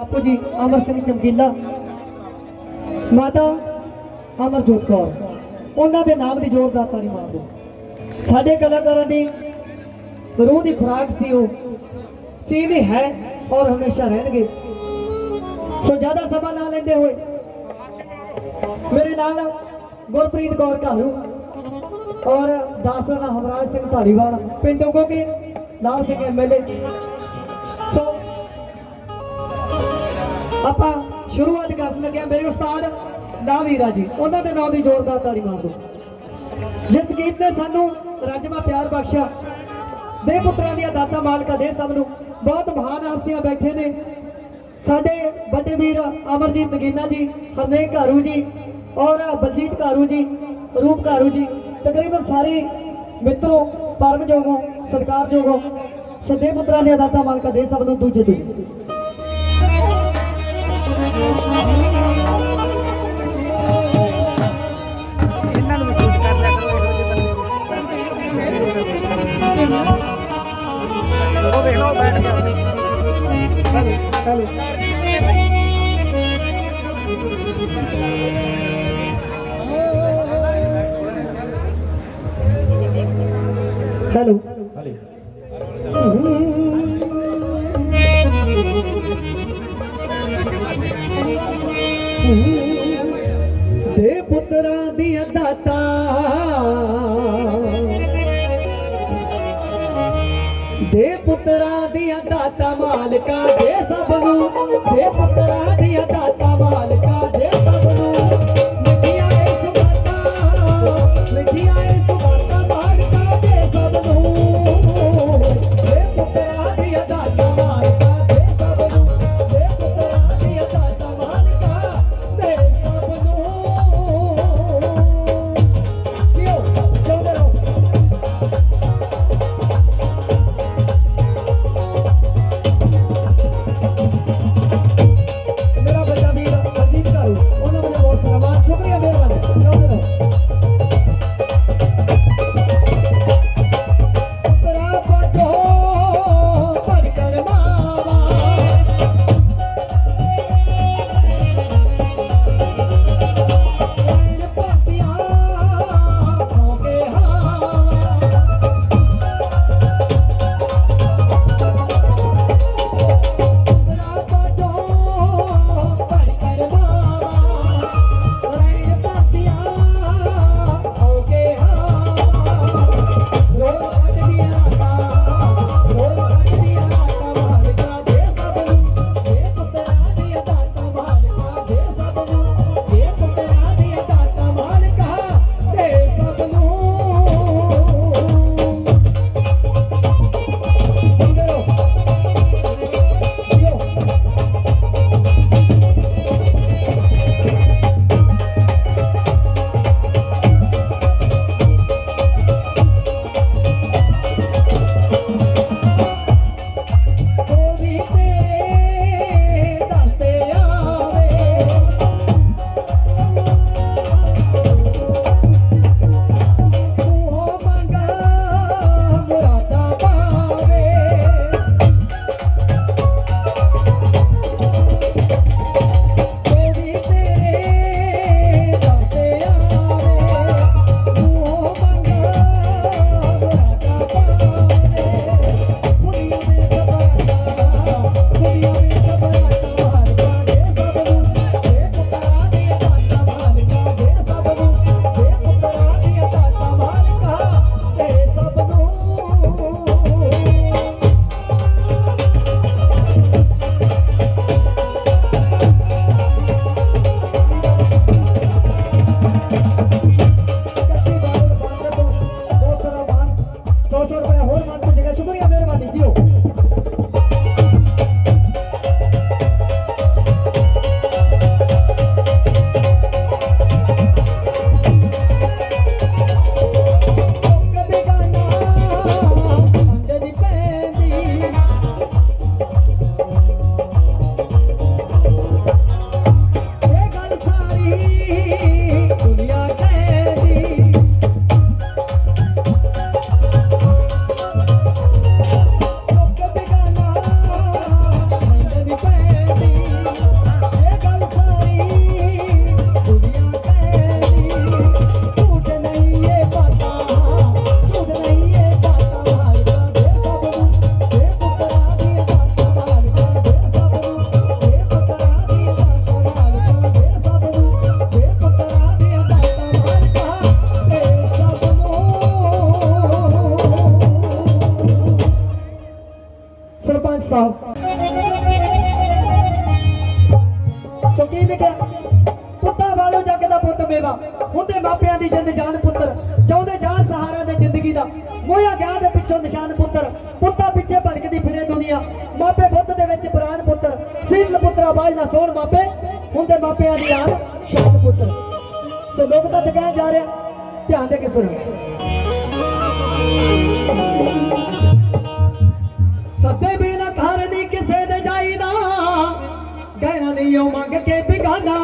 ਬਾਪੂ ਜੀ, ਅਮਰ ਸਿੰਘ ਚਮਕੀਲਾ, ਮਾਤਾ ਅਮਰਜੋਤ ਕੌਰ। ਉਹਨਾਂ ਦੇ ਨਾਮ ਦੀ ਜ਼ੋਰਦਾਰ ਤਾੜੀ ਮਾਰ ਦਿਓ ਸਾਡੇ ਕਲਾਕਾਰਾਂ ਦੀ ਰੂਹ ਦੀ ਖੁਰਾਕ ਸੀ ਉਹ। ਸੀ ਦੀ ਹੈ ਔਰ ਹਮੇਸ਼ਾ ਰਹਿਣਗੇ। ਸੋ ਜ਼ਿਆਦਾ ਸਮਾਂ ਨਾ ਲੈਂਦੇ ਹੋਏ, ਮੇਰੇ ਨਾਲ ਗੁਰਪ੍ਰੀਤ ਕੌਰ ਘਾਲੂ ਔਰ ਦਾਸਨਾ ਹਮਰਾਜ ਸਿੰਘ ਢਾਲੀਵਾਲ, ਪਿੰਡ ਉਗੋਗੇ ਨਾਮ ਸਿੰਘ ਐਮਐਲਏ ਆਪਾਂ ਸ਼ੁਰੂਆਤ ਕਰਨ ਲੱਗਿਆ ਮੇਰੇ ਉਸਤਾਦ ਲਾਵੀਰਾ ਜੀ, ਉਹਨਾਂ ਦੇ ਨਾਮ ਦੀ ਜ਼ੋਰਦਾਰ ਤਾੜੀ ਮਾਰ ਦਿਓ। ਜਿਸ ਗੀਤ ਨੇ ਸਾਨੂੰ ਰਾਜਮਾ ਪਿਆਰ ਬਖਸ਼ਿਆ, ਦੇ ਪੁੱਤਰਾਂ ਦੀਆਂ ਦਾਤਾ ਮਾਲਕਾ ਦੇ ਸਭ ਨੂੰ, ਬਹੁਤ ਮਹਾਨ ਹਸਤੀਆਂ ਬੈਠੇ ਨੇ। ਸਾਡੇ ਵੱਡੇ ਵੀਰ ਅਮਰਜੀਤ ਨਗੀਨਾ ਜੀ, ਹਰਨੇਕ ਘਾਰੂ ਜੀ ਔਰ ਬਲਜੀਤ ਘਾਰੂ ਜੀ, ਰੂਪ ਘਾਰੂ ਜੀ, ਤਕਰੀਬਨ ਸਾਰੇ ਮਿੱਤਰੋ, ਪਰਮਜੋਗੋ, ਸਤਿਕਾਰਯੋਗੋ, ਸਦੇ ਪੁੱਤਰਾਂ ਦੀਆਂ ਦਾਤਾ ਮਾਲਕਾ ਦੇ ਸਭ ਨੂੰ ਦੂਜੇ ਦੂਜੇ। ਇਹਨਾਂ ਨੂੰ ਸ਼ੂਟ ਕਰ ਲਿਆ ਕਰੋ, ਇਹੋ ਜਿਹੇ ਬੰਦੇ ਉਹ ਵੇਖ ਬੈਠ ਗਿਆ। ਹੈਲੋ। ਹੈਲੋ। ਦੇ ਪੁੱਤਰਾਂ ਦੀਆਂ ਦਾਤਾ। ਦੇ ਪੁੱਤਰਾਂ ਦੀਆਂ ਦਾਤਾ ਮਾਲਕਾ ਦੇ ਸਭ ਨੂੰ, ਦੇ ਪੁੱਤਰਾਂ ਦੀਆਂ ਦਾਤਾ ਜੱਗ ਦਾ ਪੁੱਤ ਮੇਵਾ। ਹੁੰਦੇ ਮਾਪਿਆਂ ਦੀ ਜਿੰਦ ਜਾਨ ਪੁੱਤਰ, ਚਾਹੁੰਦੇ ਜਾਨ ਸਹਾਰਾ ਦੇ ਜ਼ਿੰਦਗੀ ਦਾ। ਮੋਇਆ ਗਿਆ ਦੇ ਪਿੱਛੋਂ ਨਿਸ਼ਾਨ ਪੁੱਤਰ, ਪੁੱਤਾਂ ਪਿੱਛੇ ਭਟਕਦੀ ਫਿਰੇ ਦੁਨੀਆ। ਮਾਪੇ ਬੁੱਧ ਦੇ ਵਿੱਚ ਪ੍ਰਾਨ ਪੁੱਤਰ ਸੀਤਲ ਪੁੱਤਰਾ ਬਾਜ ਨਾ ਸੋਣ ਮਾਪੇ। ਹੁੰਦੇ ਮਾਪਿਆਂ ਦੀ ਯਾਦ, ਸ਼ਾਨ ਪੁੱਤਰ। ਸੋ ਲੋਕ ਤਾਂ ਕਹਿਣ ਜਾ ਰਿਹਾ, ਧਿਆਨ ਦੇ ਕੇ ਸੁਣੋ। ਸੱਦੇ ਵੀ ਘਰ ਦੀ ਕਿਸੇ ਦੇ ਜਾਈਦਾ। ਗਹਿਣਾ ਨਹੀਂ ਉਹ ਮੰਗ ਕੇ ਬਿਗਾਨਾ